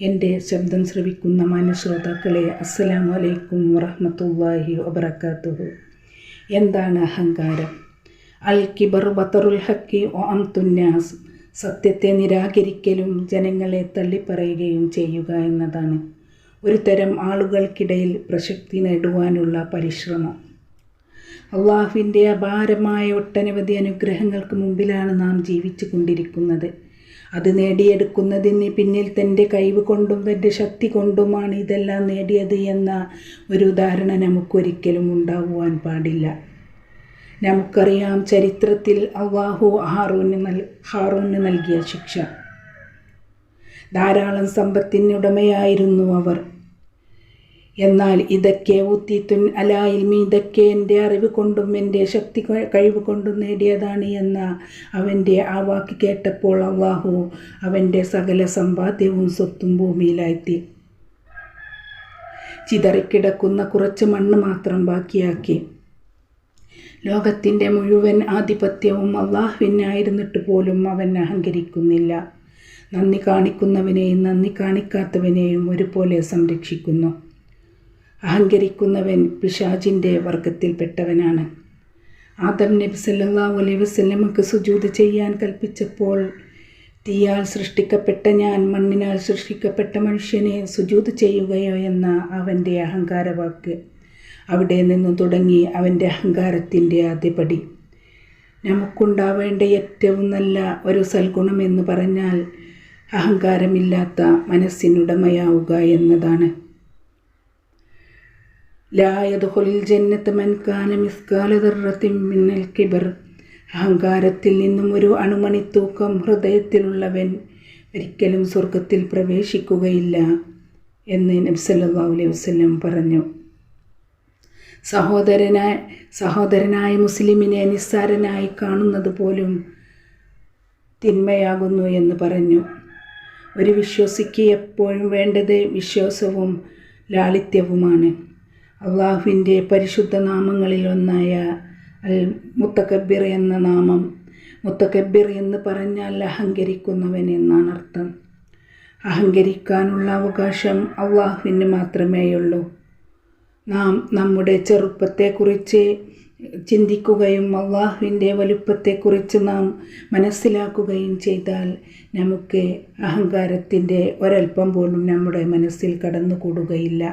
എന്റെ ശബ്ദം ശ്രവിക്കുന്ന മാന്യശ്രോതാക്കളെ അസ്സലാമു അലൈക്കും വറഹമത്തല്ലാഹി വബറകാതുഹു. എന്താണ് അഹങ്കാരം? അൽ കിബർ ബത്തറുൽ ഹക്കി ഒ അംതുന്നാസ് സത്യത്തെ നിരാകരിക്കലും ജനങ്ങളെ തള്ളിപ്പറയുകയും ചെയ്യുക എന്നതാണ്. ഒരു തരം ആളുകൾക്കിടയിൽ പ്രശക്തി നേടുവാനുള്ള പരിശ്രമം. അള്ളാഹുവിന്റെ അപാരമായ ഒട്ടനവധി അനുഗ്രഹങ്ങൾക്ക് മുമ്പിലാണ് നാം ജീവിച്ചു കൊണ്ടിരിക്കുന്നത് അത് നേടിയെടുക്കുന്നതിന് പിന്നിൽ തന്റെ കഴിവ് കൊണ്ടും തന്റെ ശക്തി കൊണ്ടുമാണ് ഇതെല്ലാം നേടിയത് എന്ന ഒരു ഉദാഹരണം നമുക്കൊരിക്കലും ഉണ്ടാകുവാൻ പാടില്ല. നമുക്കറിയാം ചരിത്രത്തിൽ അള്ളാഹു ഹാറൂന് നൽ ഹാറൂന് നൽകിയ ശിക്ഷ. ധാരാളം സമ്പത്തിനുടമയായിരുന്നു അവർ. എന്നാൽ ഇതൊക്കെ ഊത്തിത്തുൻ അലായിൽമി ഇതൊക്കെ എന്റെ അറിവ് കൊണ്ടും എന്റെ ശക്തി കഴിവ് കൊണ്ടും നേടിയതാണ് എന്ന അവന്റെ ആ വാക്ക് കേട്ടപ്പോൾ അള്ളാഹു അവന്റെ സകല സമ്പാദ്യവും സ്വത്തും ഭൂമിയിലായെത്തി ചിതറിക്കിടക്കുന്ന കുറച്ച് മണ്ണ് മാത്രം ബാക്കിയാക്കി. ലോകത്തിന്റെ മുഴുവൻ ആധിപത്യവും അള്ളാഹുവിനായിരുന്നിട്ട് പോലും അവൻ അഹങ്കരിക്കുന്നില്ല. നന്ദി കാണിക്കുന്നവനെയും നന്ദി കാണിക്കാത്തവനെയും ഒരുപോലെ സംരക്ഷിക്കുന്നു. അഹങ്കരിക്കുന്നവൻ പിശാജിന്റെ വർഗത്തിൽപ്പെട്ടവനാണ് ആദം നബി സല്ലല്ലാഹു അലൈ വസ്ലമക്ക് സുജൂത് ചെയ്യാൻ കൽപ്പിച്ചപ്പോൾ തീയാൽ സൃഷ്ടിക്കപ്പെട്ട ഞാൻ മണ്ണിനാൽ സൃഷ്ടിക്കപ്പെട്ട മനുഷ്യനെ സുജൂത് ചെയ്യുകയോ എന്ന അവന്റെ അഹങ്കാരവാക്ക് അവിടെ നിന്ന് തുടങ്ങി അവന്റെ അഹങ്കാരത്തിന്റെ ആദ്യപടി. നമുക്കുണ്ടാവേണ്ട ഏറ്റവും നല്ല ഒരു സൽഗുണമെന്ന് പറഞ്ഞാൽ അഹങ്കാരമില്ലാത്ത മനസ്സിനുടമയാവുക എന്നതാണ്. മിസ്കാലതറത്തിൻ മിന്നൽ കിബർ. അഹങ്കാരത്തിൽ നിന്നും ഒരു അണുമണി തൂക്കം ഹൃദയത്തിലുള്ളവൻ ഒരിക്കലും സ്വർഗത്തിൽ പ്രവേശിക്കുകയില്ല എന്ന് നബ്സല്ലാ അലൈഹി വസ്ലം പറഞ്ഞു. സഹോദരനായ സഹോദരനായ മുസ്ലിമിനെ നിസ്സാരനായി കാണുന്നത് പോലും തിന്മയാകുന്നു എന്ന് പറഞ്ഞു. ഒരു വിശ്വസിക്ക് എപ്പോഴും വേണ്ടത് വിശ്വാസവും ലാളിത്യവുമാണ്. അള്ളാഹുവിന്റെ പരിശുദ്ധ നാമങ്ങളിൽ ഒന്നായ അൽ മുത്തക്കബിർ എന്ന നാമം മുത്തക്കബിർ എന്ന് പറഞ്ഞാൽ അഹങ്കരിക്കുന്നവൻ എന്നാണ് അർത്ഥം. അഹങ്കരിക്കാനുള്ള അവകാശം അള്ളാഹുവിന് മാത്രമേയുള്ളൂ നാം നമ്മുടെ ചെറുപ്പത്തെക്കുറിച്ച് ചിന്തിക്കുകയും അള്ളാഹുവിന്റെ വലുപ്പത്തെക്കുറിച്ച് നാം മനസ്സിലാക്കുകയും ചെയ്താൽ നമുക്ക് അഹങ്കാരത്തിന്റെ ഒരൽപ്പം പോലും നമ്മുടെ മനസ്സിൽ കടന്നുകൂടുകയില്ല.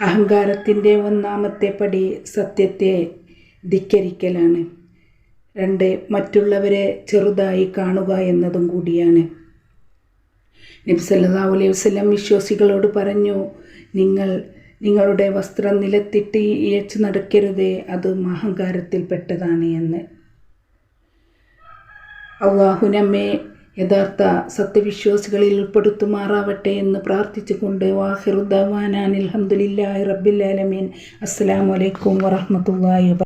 അഹങ്കാരത്തിന്റെ ഒന്നാമത്തെ പടി സത്യത്തെ ധിക്കരിക്കലാണ്. രണ്ട് മറ്റുള്ളവരെ ചെറുതായി കാണുക എന്നതും കൂടിയാണ്. നബി സല്ലല്ലാഹു അലൈഹി വസല്ലം വിശ്വാസികളോട് പറഞ്ഞു നിങ്ങൾ നിങ്ങളുടെ വസ്ത്രം നിലത്തിട്ട് ഇഴച്ച് നടക്കരുതേ അത് അഹങ്കാരത്തിൽപ്പെട്ടതാണ് എന്ന്. അള്ളാഹു നമ്മെ യഥാർത്ഥ സത്യവിശ്വാസികളിൽ ഉൾപ്പെടുത്തുമാറാവട്ടെ എന്ന് പ്രാർത്ഥിച്ചുകൊണ്ട് വാഹിറുദ്ദാൻ അലഹമുല്ലാ റബ്ബിൽ ആലമീൻ. അസ്സാം വലൈക്കും വറഹമത്തല്ലാ